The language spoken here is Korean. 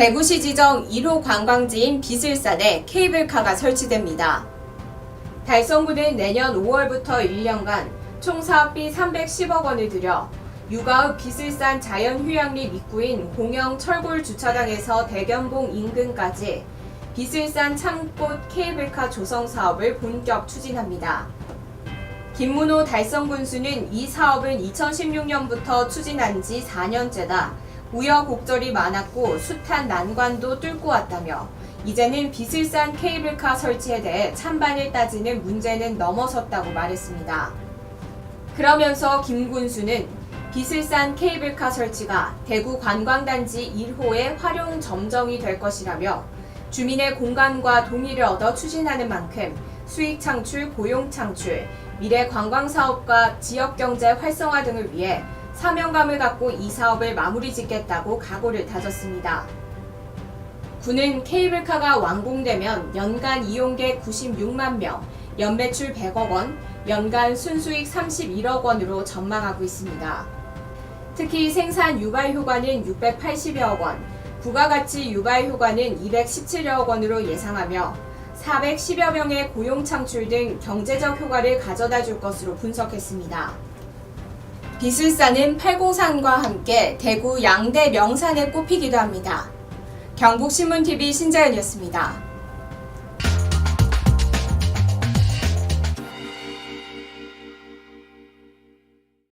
대구시 지정 1호 관광지인 비슬산에 케이블카가 설치됩니다. 달성구는 내년 5월부터 1년간 총 사업비 310억 원을 들여 육아읍 비슬산 자연휴양림 입구인 공영 철골 주차장에서 대견봉 인근까지 비슬산 참꽃 케이블카 조성 사업을 본격 추진합니다. 김문호 달성군수는 이 사업은 2016년부터 추진한 지 4년째다. 우여곡절이 많았고 숱한 난관도 뚫고 왔다며 이제는 비슬산 케이블카 설치에 대해 찬반을 따지는 문제는 넘어섰다고 말했습니다. 그러면서 김 군수는 비슬산 케이블카 설치가 대구 관광단지 1호의 활용 점정이 될 것이라며 주민의 공간과 동의를 얻어 추진하는 만큼 수익 창출, 고용 창출, 미래 관광 사업과 지역 경제 활성화 등을 위해 사명감을 갖고 이 사업을 마무리 짓겠다고 각오를 다졌습니다. 군은 케이블카가 완공되면 연간 이용객 96만 명, 연매출 100억 원, 연간 순수익 31억 원으로 전망하고 있습니다. 특히 생산 유발 효과는 680여억 원, 부가가치 유발 효과는 217여억 원으로 예상하며 410여 명의 고용 창출 등 경제적 효과를 가져다 줄 것으로 분석했습니다. 비슬산은 팔공산과 함께 대구 양대 명산에 꼽히기도 합니다. 경북신문TV 신자연이었습니다.